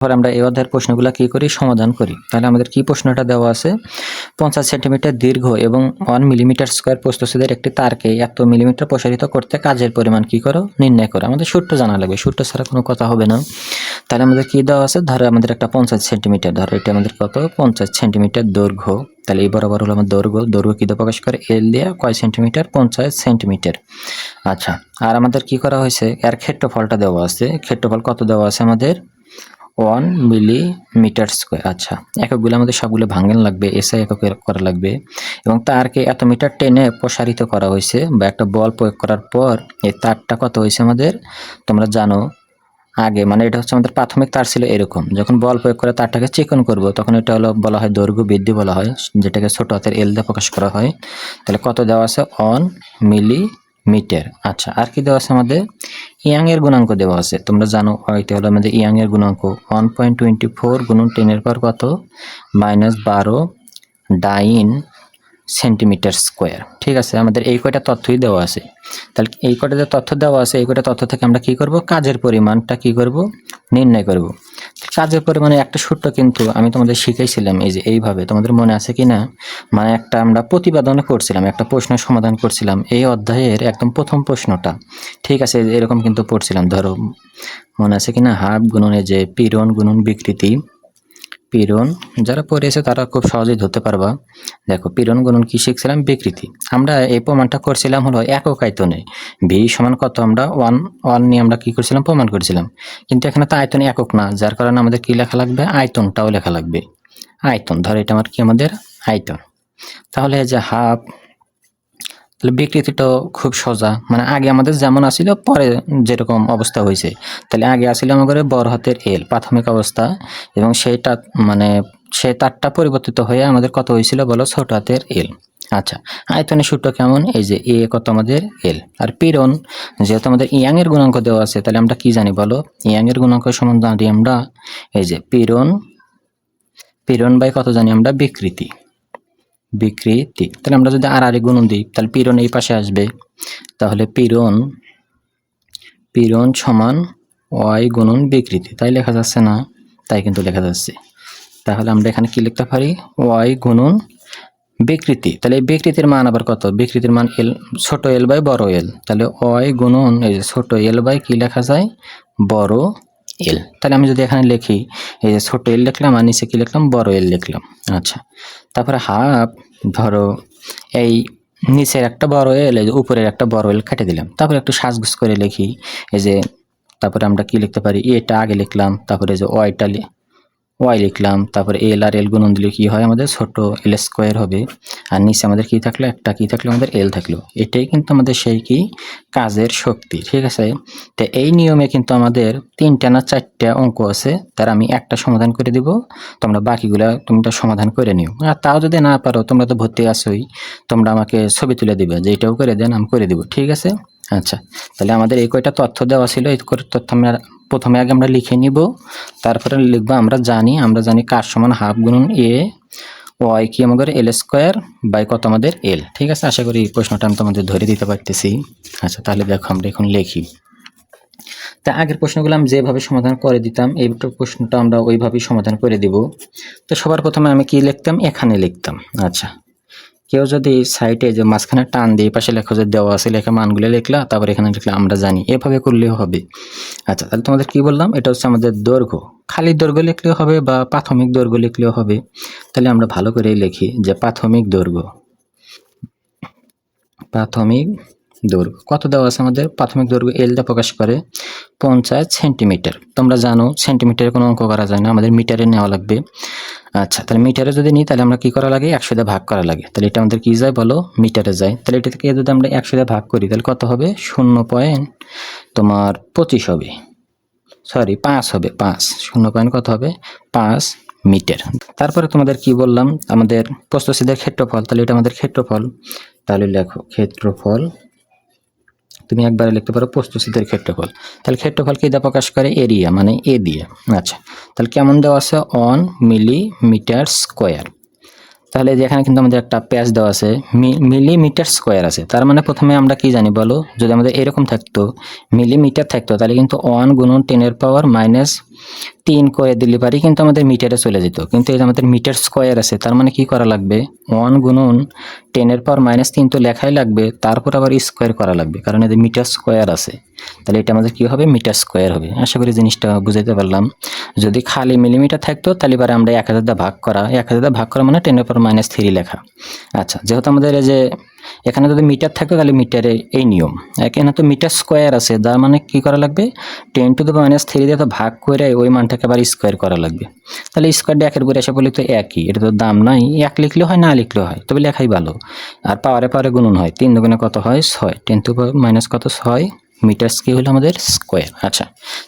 পরে আমরা এই অধ্যায়ের প্রশ্নগুলো কি করি? সমাধান করি। তাহলে আমাদের কি প্রশ্নটা দেওয়া আছে? পঞ্চাশ সেন্টিমিটার দীর্ঘ এবং ওয়ান মিলিমিটার স্কোয়ার প্রস্তুতিদের একটি তারকে এত মিলিমিটার প্রসারিত করতে কাজের পরিমাণ কি করো? নির্ণয় করো। আমাদের সূত্র জানা লাগবে। সূত্র ছাড়া কোনো কথা হবে না। তাহলে আমাদের কি দেওয়া আছে? ধরো আমাদের একটা পঞ্চাশ সেন্টিমিটার। ধরো এটা আমাদের কত? পঞ্চাশ সেন্টিমিটার দৈর্ঘ্য। তাহলে এই বরাবর হলো আমার দৈর্ঘ্য। দৈর্ঘ্য কী প্রকাশ করে? এল দিয়ে কয় সেন্টিমিটার? পঞ্চাশ সেন্টিমিটার। আচ্ছা আর আমাদের কি করা হয়েছে? এর ক্ষেত্রফলটা দেওয়া আছে। ক্ষেত্রফল কত দেওয়া আছে আমাদের? One millimetre square. আচ্ছা এককগুলো আমাদের সবগুলো ভাঙান লাগবে, এসআই একক করা লাগবে। এবং তারকে এত মিটার টেনে প্রসারিত করা হয়েছে বা একটা বল প্রয়োগ করার পর এই তারটা কত হয়েছে আমাদের? তোমরা জানো, আগে মানে এটা হচ্ছে আমাদের প্রাথমিক তার ছিল এরকম। যখন বল প্রয়োগ করে তারটাকে চিকন করব, তখন এটা হলো বলা হয় দৈর্ঘ্য বৃদ্ধি বলা হয়, যেটাকে ছোট হাতের এল দিয়ে প্রকাশ করা হয়। তাহলে কত দেওয়া আছে? অন মিলি মিটার আচ্ছা আর কি দেওয়া আছে আমাদের? ইয়াং এর গুণাঙ্ক দেওয়া আছে। তোমরা জানো হয়তো হলো আমাদের ইয়াং এর গুণাঙ্ক ওয়ান পয়েন্ট টোয়েন্টি ফোর গুণন টেনের পর কত? মাইনাস বারো ডাইন সেন্টিমিটার স্কোয়ার ঠিক আছে, আমাদের এই কয়টা তথ্যই দেওয়া আছে। তাহলে এই কটা যে তথ্য দেওয়া আছে, এই কটা তথ্য থেকে আমরা কি করব? কাজের পরিমাণটা কি করব? নির্ণয় করব। কাজের পরিমাণে একটা সূত্র কিন্তু আমি তোমাদের শিখাইছিলাম, এই যে এইভাবে। তোমাদের মনে আছে কি না মানে একটা আমরা প্রতিবেদন করছিলাম, একটা প্রশ্ন সমাধান করছিলাম। এই অধ্যায়ের একদম প্রথম প্রশ্নটা। ঠিক আছে, এরকম কিন্তু পড়ছিলাম, ধরো। মনে আছে কি না হাফ গুণনে যে পীড়ন গুণন বিকৃতি। পীড়ন যারা পড়েছে তারা খুব সহজেই ধরতে পারবা। দেখো পীড়ন গুণন কি শিখছিলাম? বিকৃতি। আমরা এই প্রমাণটা করছিলাম হলো একক আয়তনে। ভি সমান কত? আমরা ওয়ান ওয়ান নিয়ে আমরা কী করছিলাম? প্রমাণ করেছিলাম। কিন্তু এখানে তো আয়তন একক না, যার কারণে আমাদের কী লেখা লাগবে? আয়তনটাও লেখা লাগবে। আয়তন, ধর এটা আমার কি আমাদের? আয়তন। তাহলে যে হাফ তাহলে বিকৃতিটা খুব সোজা। মানে আগে আমাদের যেমন আসিল পরে যেরকম অবস্থা হয়েছে। তাহলে আগে আসিল আমাদের বড় হাতের এল, প্রাথমিক অবস্থা। এবং সেইটা মানে সেই তারটা পরিবর্তিত হয়ে আমাদের কত হয়েছিল বলো? ছোট হাতের এল। আচ্ছা আয়তনের সূত্র কেমন? এই যে এ কত আমাদের এল। আর পীড়ন, যেহেতু আমাদের ইয়াংয়ের গুণাঙ্ক দেওয়া আছে, তাহলে আমরা কি জানি বলো? ইয়াংয়ের গুণাঙ্ক সমান জানি আমরা, এই যে পীড়ন পীড়ন বাই কত জানি আমরা? বিকৃতি। বিকৃতি তাহলে আমরা যদি আর আরে গুণন দিই, তাহলে পীড়ন এই পাশে আসবে। তাহলে পীড়ন পীড়ন সমান ওয়াই গুণন বিকৃতি। তাই লেখা যাচ্ছে না, তাই কিন্তু লেখা যাচ্ছে। তাহলে আমরা এখানে কি লিখতে পারি? ওয়াই গুণন বিকৃতি। তাহলে এই বিকৃতির মান আবার কত? বিকৃতির মান এল, ছোট এল বাই বড় এল। তাহলে ওয়াই গুণন, এই ছোট এল বাই কি লেখা যায়? বড় এল তাহলে আমি যদি এখানে লিখি, এই যে ছোট এল লিখলাম আর নিচে কি লিখলাম? বড় এল লিখলাম। আচ্ছা। তারপরে হাফ, ধরো এই নিচের একটা বড় এল এই যে উপরের একটা বড় এল কেটে দিলাম। তারপরে একটু সাজগুজ করে লিখি, এই যে তারপরে আমরা কি লিখতে পারি? এটা আগে লিখলাম, তারপরে যে ওয়াইটা ওয়াই লিখলাম, তারপরে এল আর এল গুণন দিলে কি হয় আমাদের? ছোট এল স্কোয়ার হবে। আর নিচে আমাদের কি থাকল? একটা কি থাকল? আমাদের এল থাকল। এটাই কিন্তু আমাদের সেই কি? কাজের শক্তি, ঠিক আছে? তো এই নিয়মে কিন্তু আমাদের তিনটা না চারটা অঙ্ক আছে, তার আমি একটা সমাধান করে দিব। তোমরা বাকিগুলা তোমরা সমাধান করে নিও। আর তাও যদি না পারো, তোমরা তো ভর্তি আসোই তোমরা আমাকে ছবি তুলে দিবে, যে এটাও করে দেন, আমি করে দিব, ঠিক আছে? আচ্ছা তাহলে আমাদের এই কয়টা তথ্য দেওয়া ছিল, এই তথ্য আমরা প্রথমে আগে আমরা লিখে নিব, তারপরে লিখব আমরা জানি আমরা জানি কার সমান হাফ গুণন এ, ওয়াই কি আমাদের এল স্কোয়ার বাই কত আমাদের এল। ঠিক আছে? আশা করি এই প্রশ্নটা আমি তোমাদের ধরে দিতে পারতেছি। আচ্ছা তাহলে দেখো আমরা এখন লিখি। তা আগের প্রশ্নগুলো আমি যেভাবে সমাধান করে দিতাম, এই প্রশ্নটা আমরা ওইভাবেই সমাধান করে দিব। তো সবার প্রথমে আমি কি লিখতাম? এখানে লিখতাম। আচ্ছা কেউ যদি সাইটে যে মাঝখানে টান দিয়ে পাশে লেখা যে দেওয়া আছে, লেখা মানগুলো লিখলা, তারপর এখানে লিখলে, আমরা জানি। এভাবে করলেও হবে। আচ্ছা তাহলে তোমাদের কি বললাম? এটা হচ্ছে আমাদের দৈর্ঘ্য। খালি দৈর্ঘ্য লিখলেও হবে বা প্রাথমিক দৈর্ঘ্য লিখলেও হবে। তাহলে আমরা ভালো করেই লিখি যে প্রাথমিক দৈর্ঘ্য। প্রাথমিক দৈর্ঘ্য। কত দেওয়া আছে আমাদের? প্রাথমিক দৈর্ঘ্য এলটা প্রকাশ করে পঞ্চাশ সেন্টিমিটার। তোমরা জানো, সেন্টিমিটারে কোনো অঙ্ক করা যায় না, আমাদের মিটারে নেওয়া লাগবে। আচ্ছা তাহলে মিটারে যদি নিই, তাহলে আমরা কি করা লাগে? একশো ভাগ করা লাগে। তাহলে এটা আমাদের কি যায় বলো? মিটারে যায়। তাহলে এটা থেকে যদি আমরা একশো ভাগ করি, তাহলে কত হবে? শূন্য পয়েন্ট তোমার পঁচিশ হবে। সরি, পাঁচ হবে, পাঁচ। শূন্য পয়েন্ট কত হবে? পাঁচ মিটার। তারপরে তোমাদের কি বললাম? আমাদের প্রস্তসিদের ক্ষেত্রফল, তাহলে এটা আমাদের ক্ষেত্রফল। তাহলে লেখো, ক্ষেত্রফল তুমি একবারে লিখতে পারো প্রস্তুতিদের ক্ষেত্রফল। তাহলে ক্ষেত্রফল কি দেওয়া প্রকাশ করে? এরিয়া মানে এ দিয়ে। আচ্ছা। তাহলে কেমন দেওয়া আছে? অন মিলিমিটার স্কোয়ার তাহলে এখানে কিন্তু আমাদের একটা প্যাচ দেওয়া আছে মিলিমিটার স্কোয়ার আছে। তার মানে প্রথমে আমরা কি জানি বলো? যদি আমাদের এরকম থাকতো মিলিমিটার থাকতো, তাহলে কিন্তু ওয়ান গুণন টেনের পাওয়ার মাইনাস তিন করে দিলে পারি কিন্তু আমাদের মিটারে চলে যেত। কিন্তু এই আমাদের মিটার স্কোয়ার আছে, তার মানে কি করা লাগবে? ওয়ান গুণন টেনের পর মাইনাস তিন তো লেখাই লাগবে, তারপর আবার স্কোয়ার করা লাগবে, কারণ এদের মিটার স্কোয়ার আছে। তাহলে এটা আমাদের কি হবে? মিটার স্কোয়ার হবে। আশা করি জিনিসটা বুঝাইতে পারলাম। যদি খালি মিলিমিটার থাকতো, তাহলে এবার আমরা এক হাজার দিয়ে ভাগ করা, এক হাজার দিয়ে ভাগ করা মানে টেনের পর মাইনাস থ্রি লেখা। আচ্ছা যেহেতু আমাদের এই যে এখানে যদি মিটার থাকে তাহলে মিটারে এই নিয়ম। এখানে তো মিটার স্কোয়ার আছে যার মানে কি করা লাগবে? Ten to the minus three দিয়ে তো ভাগ করে ওই মানটাকে আবার স্কোয়ার করা লাগবে। তাহলে স্কোয়ারটা একের করে এসে বলি তো একই, এটা তো দাম নাই। এক লিখলেও হয়, না লিখলেও হয়, তবে লেখাই ভালো। আর পাওয়ারে পাওয়ারে গুণন হয়, তিন দুগুণে কত হয়? ছয়। টেন টু মাইনাস কত? ছয়। মিটার্স কি হলো আমাদের? স্কোয়ার। আচ্ছা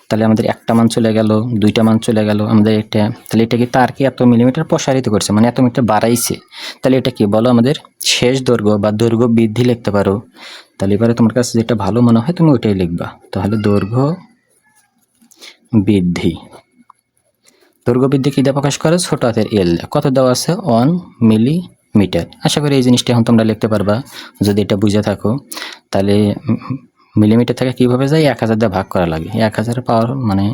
তাহলে আমাদের একটা মান চলে গেল, দুইটা মান চলে গেল, আমাদের এটা, তাহলে এটা কি তার কি এত মিলিমিটার প্রসারিত করছে? মানে এত মিটার বাড়াইছে। তাহলে এটা কি বলো আমাদের? শেষ দৈর্ঘ্য বা দৈর্ঘ্য বৃদ্ধি লিখতে পারো। তাহলে এবারে তোমার কাছে যেটা ভালো মনে হয় তুমি ওইটাই লিখবা। তাহলে দৈর্ঘ্য বৃদ্ধি। দৈর্ঘ্য বৃদ্ধি কী দিয়ে প্রকাশ করে? ছোট হাতের এল কত দেওয়া আছে? ওয়ান মিলিমিটার আশা করি এই জিনিসটা এখন তোমরা লিখতে পারবা। যদি এটা বুঝে থাকো, তাহলে মিলিমিটার থেকে কীভাবে যায়? এক হাজার দিয়ে ভাগ করা লাগে। এক হাজার পাওয়ার মানে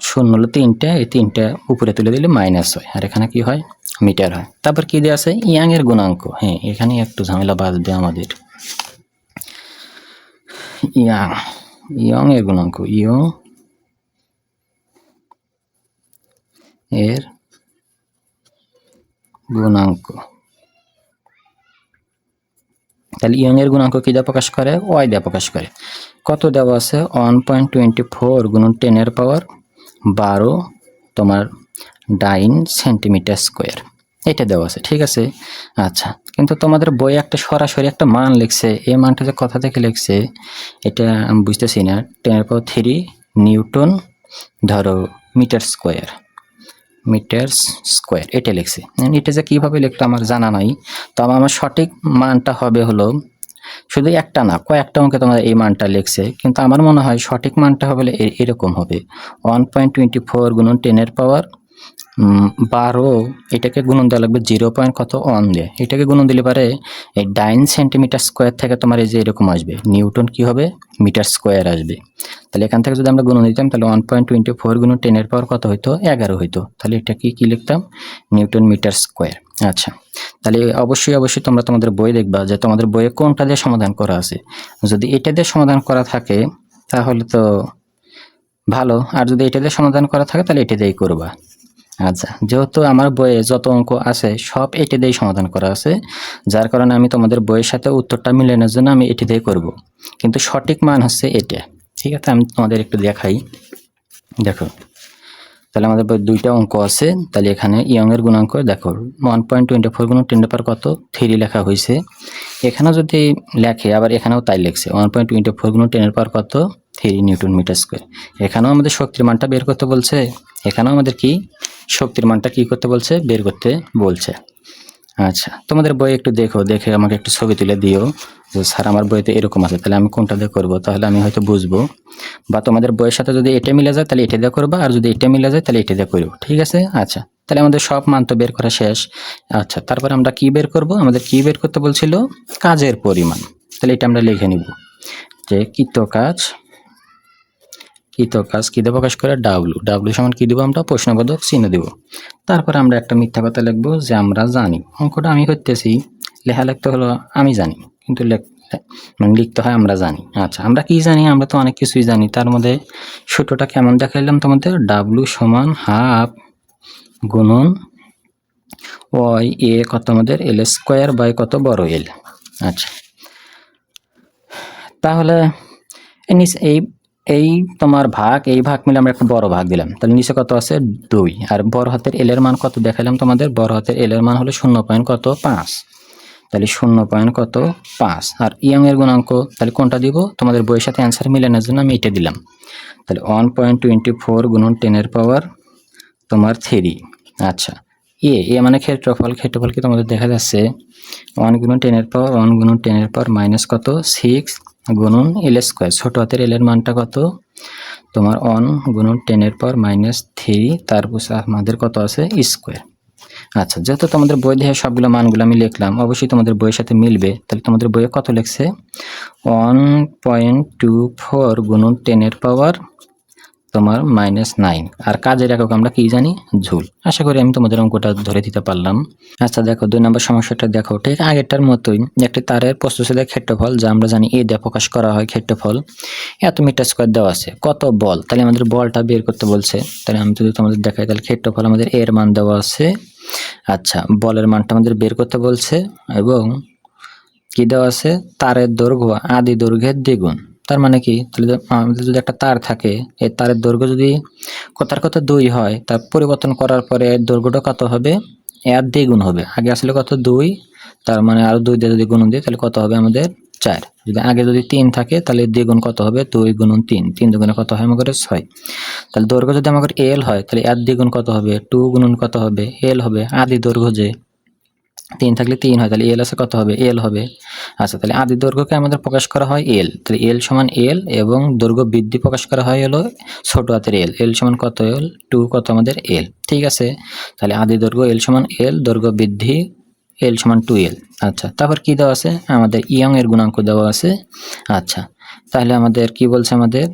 শূন্য হলো তিনটা, এই তিনটা উপরে তুলে দিলে মাইনাস হয়। আর এখানে কি হয়? মিটার হয়। তারপর কি দেওয়া আছে? ইয়াংয়ের গুণাঙ্ক। হ্যাঁ এখানে একটু ঝামেলা বাঁচবে আমাদের। ইয়াং ইয়ং এর গুণাঙ্ক। ইয়ং এর গুণাঙ্ক। তাহলে ইয়ং এর গুণাঙ্ক কি দিয়ে প্রকাশ করে? ওয়াই দিয়ে প্রকাশ করে। কত দেওয়া আছে? ওয়ান পয়েন্ট টোয়েন্টি ফোর গুণন টেনের পাওয়ার বারো তোমার ডাইন সেন্টিমিটার স্কোয়ার এটা দেওয়া আছে, ঠিক আছে? আচ্ছা কিন্তু তোমাদের বই একটা সরাসরি একটা মান লিখছে। এই মানটা যে কথা থেকে লিখছে, এটা আমি বুঝতেছি না। টেনের পাওয়ার থ্রি নিউটন ধরো মিটার স্কোয়ার। মিটার স্কোয়ার এটা লিখছে। এটা যে কীভাবে লিখলো আমার জানা নাই। তবে আমার সঠিক মানটা হবে হলো, শুধু একটা না, কয়েকটা অঙ্কে তোমার এই মানটা লিখছে। কিন্তু আমার মনে হয় সঠিক মানটা হবে এরকম হবে। ওয়ান পয়েন্ট টোয়েন্টি ফোর গুণন টেনের পাওয়ার বারো, এটাকে গুণন দেওয়া লাগবে জিরো পয়েন্ট কত ওয়ান দিয়ে। এটাকে গুণন দিলে পারে এই ডাইন সেন্টিমিটার স্কোয়ার থেকে তোমার এই যে এরকম আসবে। নিউটন কি হবে? মিটার স্কোয়ার আসবে। তাহলে এখান থেকে যদি আমরা গুণ দিতাম তাহলে ওয়ান পয়েন্ট টোয়েন্টি ফোর গুণন টেনের পাওয়ার কত হইতো? এগারো হইতো। তাহলে এটা কি কি লিখতাম? Newton metre square. আচ্ছা তাহলে অবশ্যই অবশ্যই তোমরা তোমাদের বই দেখবা যে তোমাদের বইয়ে কোনটা দিয়ে সমাধান করা আছে। যদি এটা দিয়ে সমাধান করা থাকে, তাহলে তো ভালো। আর যদি এটা দিয়ে সমাধান করা থাকে, তাহলে এটা দিয়েই করবা। আচ্ছা যেহেতু আমার বইয়ে যত অঙ্ক আছে, সব এটি দিয়েই সমাধান করা আছে, যার কারণে আমি তোমাদের বইয়ের সাথে উত্তরটা মিলানোর জন্য আমি এটি দিয়ে করব। কিন্তু সঠিক মান হচ্ছে এটা। ঠিক আছে, আমি তোমাদের একটু দেখাই। দেখো, তাহলে আমাদের দুইটা অঙ্ক আছে, তাহলে এখানে ইয়ং এর গুণাঙ্ক, দেখো ওয়ান পয়েন্ট টোয়েন্টি ফোর গুণ টেন পার কত? থ্রি লেখা হয়েছে। এখানেও যদি লেখে, আবার এখানেও তাই লেখছে ওয়ান পয়েন্ট টোয়েন্টি ফোর গুণ টেনের পার কত? Three newton metre square. এখানেও আমাদের শক্তির মানটা বের করতে বলছে, এখানেও আমাদের কি? শক্তির মানটা কি করতে বলছে? বের করতে বলছে। আচ্ছা তোমাদের বই একটু দেখো, দেখে আমাকে একটু ছবি তুলে দিও। যে, স্যার, আমার বইতে এরকম আছে, তাহলে আমি কোনটা দিয়ে করব? তাহলে আমি হয়তো বুঝব। বা তোমাদের বইয়ের সাথে যদি এটা মিলে যায়, তাহলে এটা দিয়ে করব, আর যদি এটা মিলে যায়, তাহলে এটা দিয়ে করব ঠিক আছে? আচ্ছা। তাহলে আমাদের সব মান তো বের করা শেষ। আচ্ছা তারপর আমরা কি বের করব? আমাদের কি বের করতে বলছিল? কাজের পরিমাণ। তাহলে এটা আমরা লিখে নিব। যে, কৃত কাজ। কৃত কাজ কী দিয়ে প্রকাশ করে ডাব্লু। ডাব্লু সমান কী দেবো আমরা? প্রশ্নবোধক চিহ্ন দেব। তারপরে আমরা একটা মিথ্যা কথা লিখব যে, আমরা জানি। অঙ্কটা আমি করতেছি। লেখা লিখতে হলো, আমি জানি। কিন্তু মানে লিখতে হয়, আমরা জানি। আচ্ছা আমরা কি জানি? আমরা তো অনেক কিছুই জানি। তার মধ্যে সূত্রটা কেমন দেখাইলাম তোমাদের? ডাব্লু সমান হাফ গুণন ওয়াই এ কত আমাদের? এল স্কোয়ার বাই কত বড় এল আচ্ছা। তাহলে এই এই তোমার ভাগ, এই ভাগ মিলে আমরা একটা বড় ভাগ দিলাম। তাহলে নিচে কত আছে? দুই। আর বড় হাতের এলের মান কত দেখালাম তোমাদের? বড় হাতের এলের মান হলো শূন্য পয়েন্ট কত? পাঁচ। তাহলে শূন্য পয়েন্ট কত? পাঁচ। আর ইয়ং এর গুণাঙ্ক, তাহলে কোনটা দিব? তোমাদের বইয়ের সাথে অ্যান্সার মিলানোর জন্য আমি এটা দিলাম। তাহলে ওয়ান পয়েন্ট টোয়েন্টি ফোর গুণন টেনের পাওয়ার তোমার থ্রি আচ্ছা। এ এ মানে ক্ষেত্রফল। ক্ষেত্রফল কি তোমাদের দেখা যাচ্ছে? ওয়ান গুণন টেনের পাওয়ার ওয়ান গুণন টেনের পাওয়ার মাইনাস কত? সিক্স গুণন এল স্কোয়ার ছোটো হাতের এল এর মানটা কত? তোমার ওয়ান গুণন টেনের পাওয়ার মাইনাস থ্রি তারপর আমাদের কত আছে? স্কোয়ার আচ্ছা যেহেতু তোমাদের বই দেখে সবগুলো মানগুলো আমি লিখলাম, অবশ্যই তোমাদের বইয়ের সাথে মিলবে। তাহলে তোমাদের বইয়ে কত লেখছে? ওয়ান পয়েন্ট টু ফোর গুণন টেনের পাওয়ার তোমার মাইনাস নাইন আর কাজের একক আমরা কি জানি? ঝুল। আশা করি আমি তোমাদের অঙ্কটা ধরে দিতে পারলাম। আচ্ছা দেখো, দুই নম্বর সমস্যাটা দেখো, ঠিক আগেরটার মতোই একটি তারের প্রস্তুতিদের ক্ষেত্রফল, যা আমরা জানি এ দিয়ে প্রকাশ করা হয় ক্ষেত্রফল। এত মিটার স্কোয়ার দেওয়া আছে। কত বল? তাহলে আমাদের বলটা বের করতে বলছে। তাহলে আমি যদি তোমাদের দেখাই, তাহলে ক্ষেত্রফল আমাদের এর মান দেওয়া আছে। আচ্ছা বলের মানটা আমাদের বের করতে বলছে। এবং কি দেওয়া আছে? তারের দৈর্ঘ্য, আদি দৈর্ঘ্যের দ্বিগুণ। তার মানে কি? তাহলে আমাদের যদি একটা তার থাকে এই তারের দৈর্ঘ্য যদি কথার কথা দুই হয়, তার পরিবর্তন করার পরে এর দৈর্ঘ্যটা কত হবে? এর দ্বিগুণ হবে। আগে আসলে কত? দুই। তার মানে আরও দুই দিয়ে যদি গুণন দিই, তাহলে কত হবে আমাদের? চার। যদি আগে যদি তিন থাকে, তাহলে দ্বিগুণ কত হবে? দুই গুণন তিন। তিন দুগুণে কত হয়? আমাদের ছয়। তাহলে দৈর্ঘ্য যদি আমাদের এল হয়, তাহলে এর দ্বিগুণ কত হবে? টু গুণন কত হবে? এল হবে। আদি দৈর্ঘ্য যে তিন থাকলে তিন হয়, তাহলে এল আছে, কত হবে? এল হবে। আচ্ছা তাহলে আদি দৈর্ঘ্যকে আমাদের প্রকাশ করা হয় এল তাহলে এল সমান এল এবং দৈর্ঘ্য বৃদ্ধি প্রকাশ করা হয় হলো ছোট হাতের এল এল সমান কত এল টু কত আমাদের এল ঠিক আছে? তাহলে আদি দৈর্ঘ্য এল সমান এল দৈর্ঘ্য বৃদ্ধি এল সমান টু এল আচ্ছা তারপর কি দেওয়া আছে? আমাদের ইয়ং এর গুণাঙ্ক দেওয়া আছে। আচ্ছা তাহলে আমাদের কি বলছে আমাদের?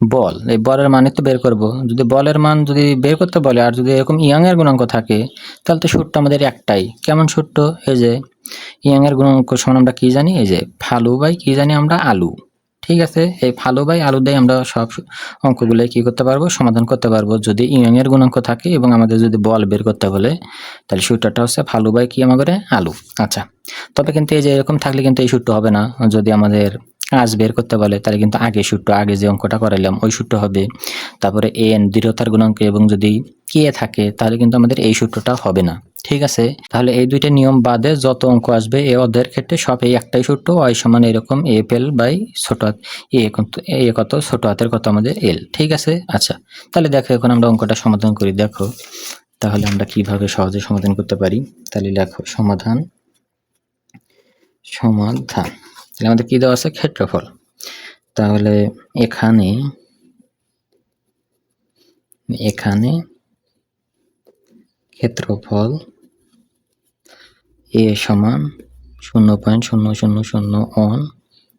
বল, এই বলের মানে তো বের করব। যদি বলের মান যদি বের করতে বলে আর যদি এরকম ইয়াং এর গুণাঙ্ক থাকে, তাহলে তো সূত্রটা আমাদের একটাই। কেমন সূত্র? এই যে ইয়াং এর গুণাঙ্ক সমান আমরা কি জানি? এই যে, ফালু বাই কি জানি আমরা? আলু। ঠিক আছে? এই ফালু বাই আলু দিয়ে আমরা সব অঙ্কগুলো কি করতে পারব? সমাধান করতে পারব। যদি ইয়াং এর গুণাঙ্ক থাকে এবং আমাদের যদি বল বের করতে বলে, তাহলে সূত্রটা হচ্ছে ফালু বাই কি আমাদের আলু। আচ্ছা তবে কিন্তু এই যে এরকম থাকলে কিন্তু এই সূত্র হবে না। যদি আমাদের কাজ বের করতে বলে, তাহলে কিন্তু আগে সূত্র আগে যে অঙ্কটা করাইলাম, ওই সূত্র হবে। তারপরে এ এন দৃঢ়তার গুণাঙ্ক এবং যদি কে থাকে, তাহলে কিন্তু আমাদের এই সূত্রটা হবে না। ঠিক আছে? তাহলে এই দুইটা নিয়ম বাদে যত অঙ্ক আসবে, এ অধ্যায়ের ক্ষেত্রে সব এই একটাই সূত্র ওয়াই সমান এরকম এ এল বাই ছোট হাত এ কত এ কত, ছোট হাতের কত আমাদের এল ঠিক আছে? আচ্ছা তাহলে দেখো এখন আমরা অঙ্কটা সমাধান করি, দেখো। তাহলে আমরা কীভাবে সহজে সমাধান করতে পারি? তাহলে লেখো সমাধান সমাধান। তাহলে আমাদের কি দেওয়া আছে? ক্ষেত্রফল। তাহলে এখানে এখানে ক্ষেত্রফল এ সমান শূন্য পয়েন্ট শূন্য শূন্য শূন্য ওয়ান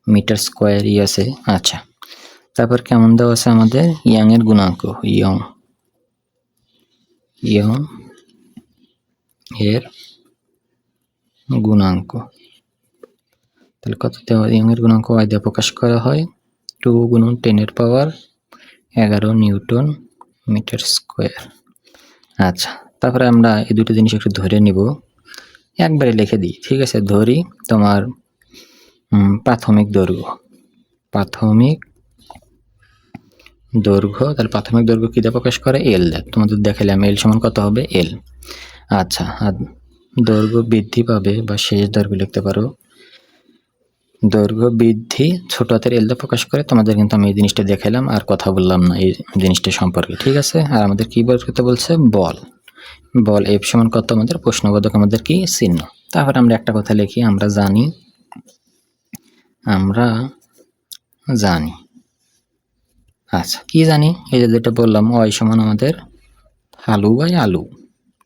মিটার স্কোয়ারই আছে। আচ্ছা তারপর কেমন দেওয়া আছে আমাদের? ইয়াং এর গুণাঙ্ক, ইয়ং। ইয়ং এর গুণাঙ্ক। তাহলে কত দেওয়া ইয়ং এর গুণাঙ্ক ওয়াই দিয়ে প্রকাশ করা হয় টু গুণন টেনের পাওয়ার এগারো নিউটন মিটার স্কোয়ার। আচ্ছা তারপরে আমরা এই দুটো জিনিস একটু ধরে নিব। একবারে লিখে দিই, ঠিক আছে? ধরি তোমার প্রাথমিক দৈর্ঘ্য। প্রাথমিক দৈর্ঘ্য, তাহলে প্রাথমিক দৈর্ঘ্য কী দিয়ে প্রকাশ করে? এল দেখ তোমাদের দেখালাম এল সমান কত হবে? এল আচ্ছা আর দৈর্ঘ্য বৃদ্ধি পাবে বা শেষ দৈর্ঘ্য লিখতে পারো দৈর্ঘ্য, বৃদ্ধি, ছোট হাতের এল দিয়ে প্রকাশ করে তোমাদের কিন্তু আমি এই জিনিসটা দেখালাম আর কথা বললাম না এই জিনিসটা সম্পর্কে, ঠিক আছে? আর আমাদের কি বের করতে বলছে বল। বল এফ সমান কত আমাদের? প্রশ্নবোধক আমাদের কি? চিহ্ন। তারপর আমরা একটা কথা লিখি, আমরা জানি আমরা জানি। আচ্ছা কি জানি? এই যে যেটা বললাম ওয়াই সমান আমাদের আলু বাই আলু,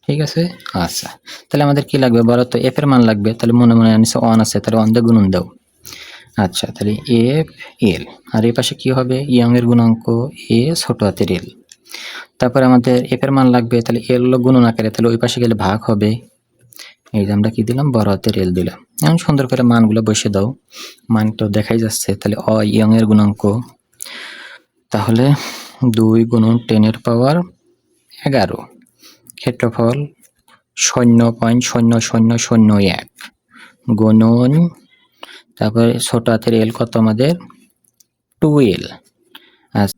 ঠিক আছে? আচ্ছা তাহলে আমাদের কি লাগবে বলো তো? এফের মান লাগবে, তাহলে মনে মনে আনিস ওয়ান আছে, তাহলে ওয়ান দিয়ে গুণন দাও। আচ্ছা তাহলে এফ এল আর এই পাশে কি হবে? ইয়ং এর গুণাঙ্ক এ ছোট হাতের এল তারপরে আমাদের এফ এর মান লাগবে, তাহলে এল হলো গুণন আকারে, তাহলে ওই পাশে গেলে ভাগ হবে। এই যে আমরা কি দিলাম? বড় হাতের এল দিলাম। এখন সুন্দর করে মানগুলো বসে দাও। মান তো দেখাই যাচ্ছে, তাহলে অ ইয়ং এর গুণাঙ্ক। তাহলে দুই গুণন টেনের পাওয়ার এগারো। ক্ষেত্রফল শূন্য পয়েন্ট শূন্য শূন্য শূন্য এক। গুণন তারপরে ছোট হাতের এল কত আমাদের? টু এল আর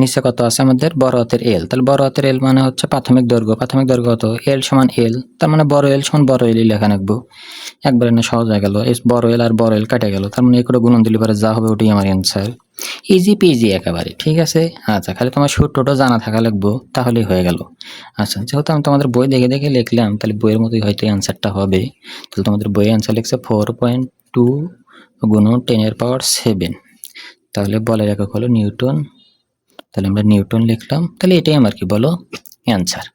নিচে কত আছে আমাদের? বড় হাতের এল তাহলে বড় হাতের এল মানে হচ্ছে প্রাথমিক দৈর্ঘ্য। প্রাথমিক দৈর্ঘ্য কত? এল সমান এল তার মানে বড় এল সমান বড় এলই লেখা রাখব। একবারে না সহজ হয়ে গেল। বড় এল আর বড় এল কাটে গেল। তার মানে এগুলো গুণন দিলে পরে যা হবে ওটাই আমার অ্যান্সার ইজি পিজি একেবারে, ঠিক আছে? আচ্ছা খালি তোমার সূত্রটা জানা থাকা লাগবো, তাহলেই হয়ে গেল। আচ্ছা যেহেতু আমি তোমাদের বই দেখে দেখে লিখলাম, তাহলে বইয়ের মতোই হয়তো অ্যান্সারটা হবে। তাহলে তোমাদের বইয়ের অ্যান্সার লিখছে ফোর পয়েন্ট টু গুণ টেনের পাওয়ার সেভেন তাহলে বলের একক হলো? নিউটন। তাহলে আমরা নিউটন লিখলাম। তাহলে এটাই আমার কি বলো? অ্যান্সার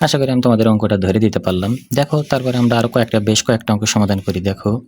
আশা করি আমি তোমাদের অঙ্কটা ধরে দিতে পারলাম। দেখো, তারপরে আমরা আরও কয়েকটা, বেশ কয়েকটা অঙ্ক সমাধান করি। দেখো